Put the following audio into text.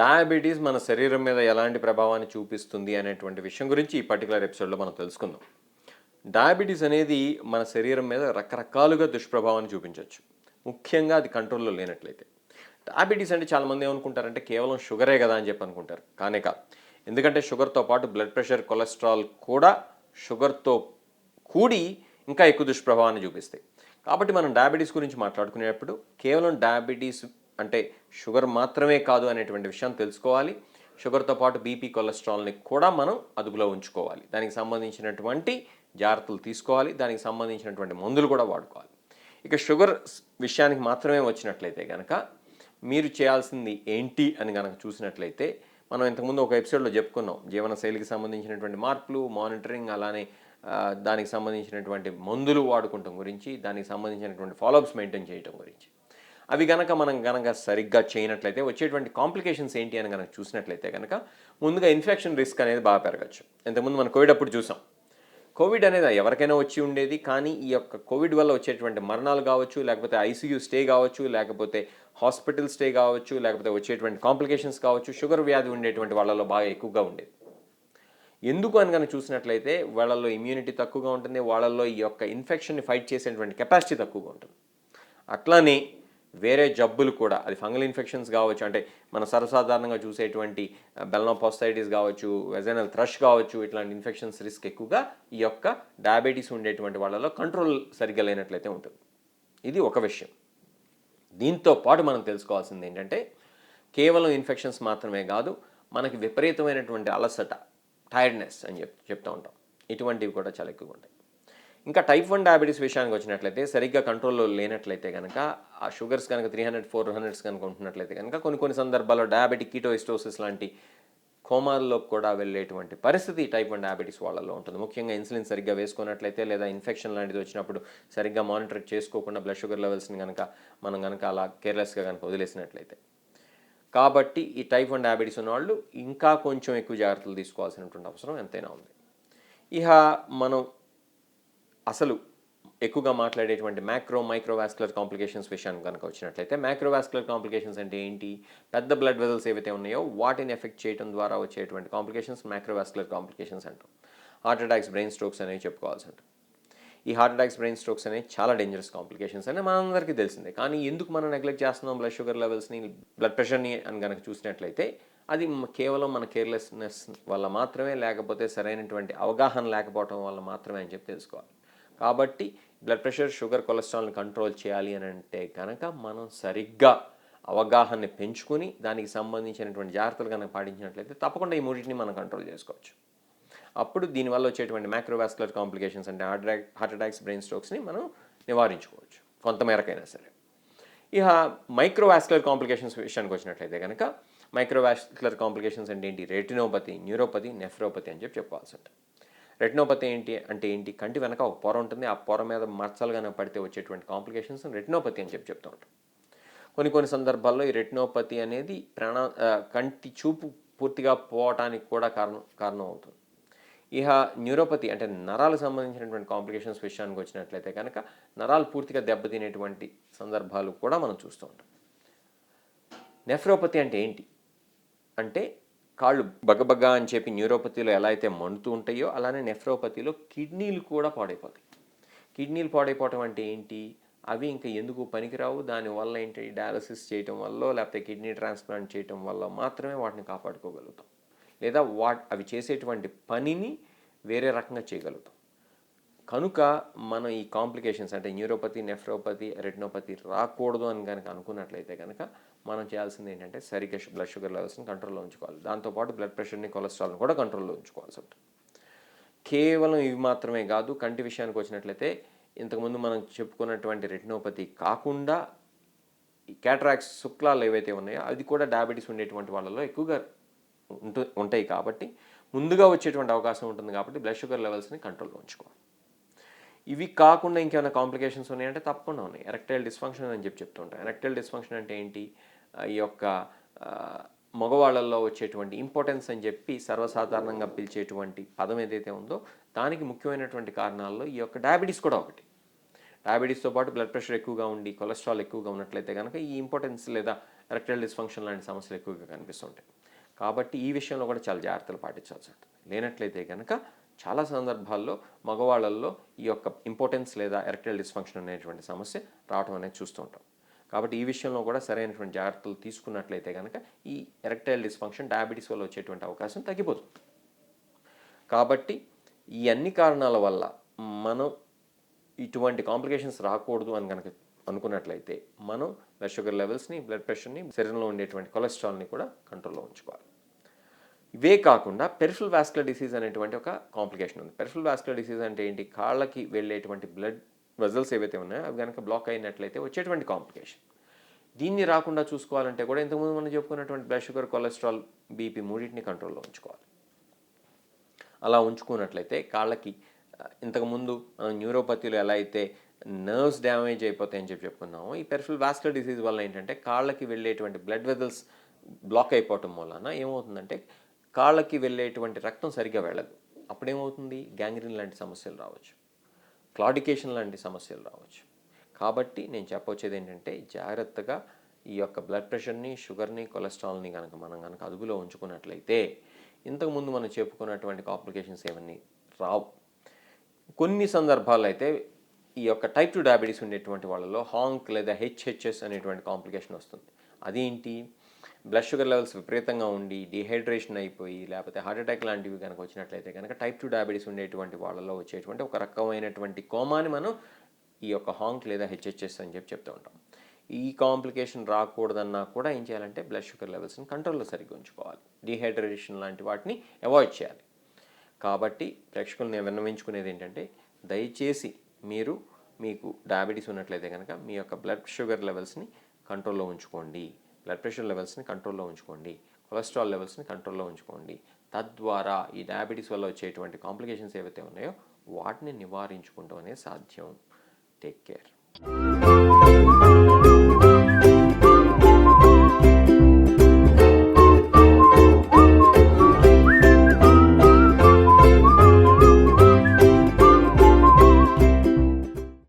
Diabetes మన శరీరం మీద ఎలాంటి ప్రభావాన్ని చూపిస్తుంది అనేటువంటి విషయం గురించి ఈ పర్టికులర్ ఎపిసోడ్లో మనం తెలుసుకుందాం. డయాబెటీస్ అనేది మన శరీరం మీద రకరకాలుగా దుష్ప్రభావాన్ని చూపించవచ్చు ముఖ్యంగా అది కంట్రోల్లో లేనట్లయితే. డయాబెటీస్ అంటే చాలామంది ఏమనుకుంటారంటే కేవలం షుగరే కదా అని చెప్పి అనుకుంటారు. కానే కాదు. ఎందుకంటే షుగర్తో పాటు బ్లడ్ ప్రెషర్ కొలెస్ట్రాల్ కూడా షుగర్తో కూడి ఇంకా ఎక్కువ దుష్ప్రభావాన్ని చూపిస్తాయి. కాబట్టి మనం డయాబెటీస్ గురించి మాట్లాడుకునేటప్పుడు కేవలం డయాబెటీస్ అంటే షుగర్ మాత్రమే కాదు అనేటువంటి విషయం తెలుసుకోవాలి. షుగర్తో పాటు బీపీ కొలెస్ట్రాల్ని కూడా మనం అదుపులో ఉంచుకోవాలి. దానికి సంబంధించినటువంటి జాగ్రత్తలు తీసుకోవాలి. దానికి సంబంధించినటువంటి మందులు కూడా వాడుకోవాలి. ఇక షుగర్ విషయానికి మాత్రమే వచ్చినట్లయితే కనుక మీరు చేయాల్సింది ఏంటి అని కనుక చూసినట్లయితే మనం ఇంతకుముందు ఒక ఎపిసోడ్లో చెప్పుకున్నాం. జీవనశైలికి సంబంధించినటువంటి మార్పులు మానిటరింగ్ అలానే దానికి సంబంధించినటువంటి మందులు వాడుకుంటాం గురించి దానికి సంబంధించినటువంటి ఫాలోఅప్స్ మెయింటైన్ చేయటం గురించి. అవి గనక మనం గనక సరిగ్గా చేయనట్లయితే వచ్చేటువంటి కాంప్లికేషన్స్ ఏంటి అని కనుక చూసినట్లయితే కనుక ముందుగా ఇన్ఫెక్షన్ రిస్క్ అనేది బాగా పెరగచ్చు. ఇంతకుముందు మనం కోవిడ్ అప్పుడు చూసాం. కోవిడ్ అనేది ఎవరికైనా వచ్చి ఉండేది కానీ ఈ యొక్క కోవిడ్ వల్ల వచ్చేటువంటి మరణాలు కావచ్చు లేకపోతే ఐసీయూ స్టే కావచ్చు లేకపోతే హాస్పిటల్ స్టే కావచ్చు లేకపోతే వచ్చేటువంటి కాంప్లికేషన్స్ కావచ్చు షుగర్ వ్యాధి ఉండేటువంటి వాళ్ళలో బాగా ఎక్కువగా ఉండేది. ఎందుకు అని కనుక చూసినట్లయితే వాళ్ళల్లో ఇమ్యూనిటీ తక్కువగా ఉంటుంది వాళ్ళల్లో ఈ యొక్క ఇన్ఫెక్షన్ని ఫైట్ చేసేటువంటి కెపాసిటీ తక్కువగా ఉంటుంది. అట్లానే వేరే జబ్బులు కూడా అది ఫంగల్ ఇన్ఫెక్షన్స్ కావచ్చు అంటే మన సర్వసాధారణంగా చూసేటువంటి బెల్నోపాస్టైటిస్ కావచ్చు వెజనల్ థ్రష్ కావచ్చు ఇట్లాంటి ఇన్ఫెక్షన్స్ రిస్క్ ఎక్కువగా ఈ యొక్క డయాబెటీస్ ఉండేటువంటి వాళ్ళలో కంట్రోల్ సరిగ్గా లేనట్లయితే ఉంటుంది. ఇది ఒక విషయం. దీంతో పాటు మనం తెలుసుకోవాల్సింది ఏంటంటే కేవలం ఇన్ఫెక్షన్స్ మాత్రమే కాదు మనకి విపరీతమైనటువంటి అలసట టైర్డ్నెస్ అని చెప్ చెప్తూ ఉంటాం. ఇటువంటివి కూడా చాలా ఎక్కువగా ఉంటాయి. ఇంకా టైప్ వన్ డయాబెటీస్ విషయానికి వచ్చినట్లయితే సరిగ్గా కంట్రోల్లో లేనట్లయితే కనుక ఆ షుగర్స్ కనుక త్రీ హండ్రెడ్ ఫోర్ హండ్రెడ్స్ కనుక ఉంటున్నట్లయితే కనుక కొన్ని కొన్ని సందర్భాల్లో డయాబెటిక్ కీటోయిస్టోసిస్ లాంటి కోమాల్లో కూడా వెళ్ళేటువంటి పరిస్థితి టైప్ వన్ డయాబెటీస్ వాళ్ళలో ఉంటుంది. ముఖ్యంగా ఇన్సులిన్ సరిగ్గా వేసుకున్నట్లయితే లేదా ఇన్ఫెక్షన్ లాంటిది వచ్చినప్పుడు సరిగ్గా మానిటర్ చేసుకోకుండా బ్లడ్ షుగర్ లెవెల్స్ని కనుక మనం కనుక అలా కేర్లెస్గా కనుక వదిలేసినట్లయితే. కాబట్టి ఈ టైప్ వన్ డయాబెటీస్ ఉన్నవాళ్ళు ఇంకా కొంచెం ఎక్కువ జాగ్రత్తలు తీసుకోవాల్సినటువంటి అవసరం ఎంతైనా ఉంది. ఇహ మనం అసలు ఎక్కువగా మాట్లాడేటువంటి మ్యాక్రో మైక్రోవాస్కులర్ కాంప్లికేషన్స్ విషయానికి కనుక వచ్చినట్లయితే మైక్రోవాస్కులర్ కాంప్లికేషన్స్ అంటే ఏంటి? పెద్ద బ్లడ్ వెజల్స్ ఏవైతే ఉన్నాయో వాటిని ఎఫెక్ట్ చేయడం ద్వారా వచ్చేటువంటి కాంప్లికేషన్స్ మ్యాక్రోవాస్కులర్ కాంప్లికేషన్స్ అంటాం. హార్ట్ అటాక్స్ బ్రెయిన్ స్ట్రోక్స్ అనేవి చెప్పుకోవాల్సి ఉంటుంది. ఈ హార్ట్ అటాక్స్ బ్రెయిన్ స్ట్రోక్స్ అనేవి చాలా డేంజరస్ కాంప్లికేషన్స్ అని మనందరికీ తెలిసిందే. కానీ ఎందుకు మనం నెగ్లెక్ట్ చేస్తున్నాం బ్లడ్ షుగర్ లెవెల్స్ని బ్లడ్ ప్రెషర్ని అని కనుక చూసినట్లయితే అది కేవలం మన కేర్లెస్నెస్ వల్ల మాత్రమే లేకపోతే సరైనటువంటి అవగాహన లేకపోవడం వల్ల మాత్రమే అని చెప్పి తెలుసుకోవాలి. కాబట్టి బ్లడ్ ప్రెషర్ షుగర్ కొలెస్ట్రాల్ని కంట్రోల్ చేయాలి అని అంటే కనుక మనం సరిగ్గా అవగాహనని పెంచుకుని దానికి సంబంధించినటువంటి జాగ్రత్తలు కనుక పాటించినట్లయితే తప్పకుండా ఈ మూడింటిని మనం కంట్రోల్ చేసుకోవచ్చు. అప్పుడు దీనివల్ల వచ్చేటువంటి మైక్రోవాస్కులర్ కాంప్లికేషన్స్ అంటే heart attack heart attacks brain స్ట్రోక్స్ని మనం నివారించుకోవచ్చు కొంతమేరకైనా సరే. ఇక మైక్రోవాస్కులర్ కాంప్లికేషన్స్ విషయానికి వచ్చినట్లయితే కనుక మైక్రోవాస్కులర్ కాంప్లికేషన్స్ అంటే ఏంటి? రెటినోపతి న్యూరోపతి నెఫ్రోపతి అని చెప్పి చెప్పాల్సి ఉంటుంది. రెటినోపతి ఏంటి అంటే ఏంటి? కంటి వెనక ఒక పొర ఉంటుంది. ఆ పొర మీద మచ్చలు కనుక పడితే వచ్చేటువంటి కాంప్లికేషన్స్ రెటినోపతి అని చెప్పి చెప్తూ ఉంటాం. కొన్ని కొన్ని సందర్భాల్లో ఈ రెటినోపతి అనేది ప్రాణ కంటి చూపు పూర్తిగా పోవటానికి కూడా కారణం కారణం అవుతుంది. ఇహ న్యూరోపతి అంటే నరాలకు సంబంధించినటువంటి కాంప్లికేషన్స్ విషయానికి వచ్చినట్లయితే కనుక నరాలు పూర్తిగా దెబ్బతినేటువంటి సందర్భాలు కూడా మనం చూస్తూ ఉంటాం. నెఫ్రోపతి అంటే ఏంటి? అంటే కాళ్ళు బగబగ అని చెప్పి న్యూరోపతిలో ఎలా అయితే మండుతూ ఉంటాయో అలానే నెఫ్రోపతిలో కిడ్నీలు కూడా పాడైపోతాయి. కిడ్నీలు పాడైపోవటం అంటే ఏంటి? అవి ఇంకా ఎందుకు పనికిరావు? దానివల్ల ఏంటి? డయాలసిస్ చేయటం వల్ల లేకపోతే కిడ్నీ ట్రాన్స్ప్లాంట్ చేయటం వల్ల మాత్రమే వాటిని కాపాడుకోగలుగుతాం. లేదా వాట్ అవి చేసేటువంటి పనిని వేరే రకంగా చేయగలుగుతాం. కనుక మనం ఈ కాంప్లికేషన్స్ అంటే న్యూరోపతి నెఫ్రోపతి రెటినోపతి రాకూడదు అని కనుక అనుకున్నట్లయితే కనుక మనం చేయాల్సింది ఏంటంటే సరిగ్గా బ్లడ్ షుగర్ లెవెల్స్ని కంట్రోల్లో ఉంచుకోవాలి. దాంతోపాటు బ్లడ్ ప్రెషర్ని కొలెస్ట్రాల్ని కూడా కంట్రోల్లో ఉంచుకోవాల్సి ఉంటుంది. కేవలం ఇవి మాత్రమే కాదు కంటి విషయానికి వచ్చినట్లయితే ఇంతకుముందు మనం చెప్పుకున్నటువంటి రెటినోపతి కాకుండా ఈ శుక్లాలు ఏవైతే ఉన్నాయో అది కూడా డయాబెటీస్ ఉండేటువంటి వాళ్ళలో ఎక్కువగా ఉంటు ఉంటాయి కాబట్టి ముందుగా వచ్చేటువంటి అవకాశం ఉంటుంది కాబట్టి బ్లడ్ షుగర్ లెవెల్స్ని కంట్రోల్లో ఉంచుకోవాలి. ఇవి కాకుండా ఇంకేమైనా కాంప్లికేషన్స్ ఉన్నాయంటే తప్పకుండా ఉన్నాయి. ఎరెక్టైల్ డిస్ఫంక్షన్ అని చెప్పి చెప్తుంటాం ఎరెక్టైల్ డిస్ఫంక్షన్ అంటే ఏంటి? ఈ యొక్క మగవాళ్ళల్లో వచ్చేటువంటి ఇంపార్టెన్స్ అని చెప్పి సర్వసాధారణంగా పిలిచేటువంటి పదం ఏదైతే ఉందో దానికి ముఖ్యమైనటువంటి కారణాల్లో ఈ యొక్క డయాబెటీస్ కూడా ఒకటి. డయాబెటీస్తో పాటు బ్లడ్ ప్రెషర్ ఎక్కువగా ఉండి కొలెస్ట్రాల్ ఎక్కువగా ఉన్నట్లయితే కనుక ఈ ఇంపార్టెన్స్ లేదా ఎరెక్టైల్ డిస్ఫంక్షన్ లాంటి సమస్యలు ఎక్కువగా కనిపిస్తుంటాయి. కాబట్టి ఈ విషయంలో కూడా చాలా జాగ్రత్తలు పాటించాల్సి ఉంటుంది లేనట్లయితే కనుక చాలా సందర్భాల్లో మగవాళ్ళల్లో ఈ యొక్క ఇంపార్టెన్స్ లేదా ఎరెక్టైల్ డిస్ఫంక్షన్ అనేటువంటి సమస్య రావడం అనేది చూస్తూ ఉంటాం. కాబట్టి ఈ విషయంలో కూడా సరైనటువంటి జాగ్రత్తలు తీసుకున్నట్లయితే కనుక ఈ ఎరెక్టైల్ డిస్ఫంక్షన్ డయాబెటీస్ వల్ల వచ్చేటువంటి అవకాశం తగ్గిపోతుంది. కాబట్టి ఈ అన్ని కారణాల వల్ల మనం ఇటువంటి కాంప్లికేషన్స్ రాకూడదు అని కనుక అనుకున్నట్లయితే మనం బ్లడ్ షుగర్ లెవెల్స్ని బ్లడ్ ప్రెషర్ని శరీరంలో ఉండేటువంటి కొలెస్ట్రాల్ని కూడా కంట్రోల్లో ఉంచుకోవాలి. ఇవే కాకుండా పెరిఫల్ వాస్కులర్ డిసీజ్ అనేటువంటి ఒక కాంప్లికేషన్ ఉంది. పెరిఫల్ వాస్కులర్ డిసీజ్ అంటే ఏంటి? కాళ్ళకి వెళ్ళేటువంటి బ్లడ్ వెజల్స్ ఏవైతే ఉన్నాయో అవి కనుక బ్లాక్ అయినట్లయితే వచ్చేటువంటి కాంప్లికేషన్. దీన్ని రాకుండా చూసుకోవాలంటే కూడా ఇంతకుముందు మనం చెప్పుకున్నటువంటి బ్లడ్ షుగర్ కొలెస్ట్రాల్ బీపీ మూడింటిని కంట్రోల్లో ఉంచుకోవాలి. అలా ఉంచుకున్నట్లయితే కాళ్ళకి ఇంతకుముందు మనం న్యూరోపతిలో ఎలా అయితే నర్వ్స్ డ్యామేజ్ అయిపోతాయని చెప్పి చెప్పుకున్నాము ఈ పెరిఫల్ వాస్కులర్ డిసీజ్ వల్ల ఏంటంటే కాళ్ళకి వెళ్ళేటువంటి బ్లడ్ వెజల్స్ బ్లాక్ అయిపోవటం వలన ఏమవుతుందంటే కాళ్ళకి వెళ్ళేటువంటి రక్తం సరిగ్గా వెళ్ళదు. అప్పుడేమవుతుంది? గ్యాంగ్రీన్ లాంటి సమస్యలు రావచ్చు. క్లాడికేషన్ లాంటి సమస్యలు రావచ్చు. కాబట్టి నేను చెప్పొచ్చేది ఏంటంటే జాగ్రత్తగా ఈ యొక్క బ్లడ్ ప్రెషర్ని షుగర్ని కొలెస్ట్రాల్ని కనుక మనం కనుక అదుపులో ఉంచుకున్నట్లయితే ఇంతకుముందు మనం చెప్పుకున్నటువంటి కాంప్లికేషన్స్ ఏమన్నీ రావు. కొన్ని సందర్భాల్లో అయితే ఈ యొక్క టైప్ టూ డయాబెటీస్ ఉండేటువంటి వాళ్ళలో హాంక్ లేదా హెచ్హెచ్ఎస్ అనేటువంటి కాంప్లికేషన్ వస్తుంది. అదేంటి? బ్లడ్ షుగర్ లెవెల్స్ విపరీతంగా ఉండి డిహైడ్రేషన్ అయిపోయి లేకపోతే హార్ట్ అటాక్ లాంటివి కనుక వచ్చినట్లయితే కనుక టైప్ టూ డయాబెటీస్ ఉండేటువంటి వాళ్ళలో వచ్చేటువంటి ఒక రకమైనటువంటి కోమాని మనం ఈ యొక్క హాంక్ లేదా హెచ్హెచ్ఎస్ అని చెప్పి చెప్తూ ఉంటాం. ఈ కాంప్లికేషన్ రాకూడదన్నా కూడా ఏం చేయాలంటే బ్లడ్ షుగర్ లెవెల్స్ని కంట్రోల్లో సరిగ్గా ఉంచుకోవాలి. డిహైడ్రేషన్ లాంటి వాటిని అవాయిడ్ చేయాలి. కాబట్టి ప్రేక్షకులు నేను విన్నవించుకునేది ఏంటంటే దయచేసి మీరు మీకు డయాబెటీస్ ఉన్నట్లయితే కనుక మీ యొక్క బ్లడ్ షుగర్ లెవెల్స్ని కంట్రోల్లో ఉంచుకోండి. బ్లడ్ ప్రెషర్ లెవెల్స్ని కంట్రోల్లో ఉంచుకోండి. కొలెస్ట్రాల్ లెవెల్స్ని కంట్రోల్లో ఉంచుకోండి. తద్వారా ఈ డయాబెటీస్ వల్ల వచ్చేటువంటి కాంప్లికేషన్స్ ఏవైతే ఉన్నాయో వాటిని నివారించుకుంటూ అనేది సాధ్యం. Take care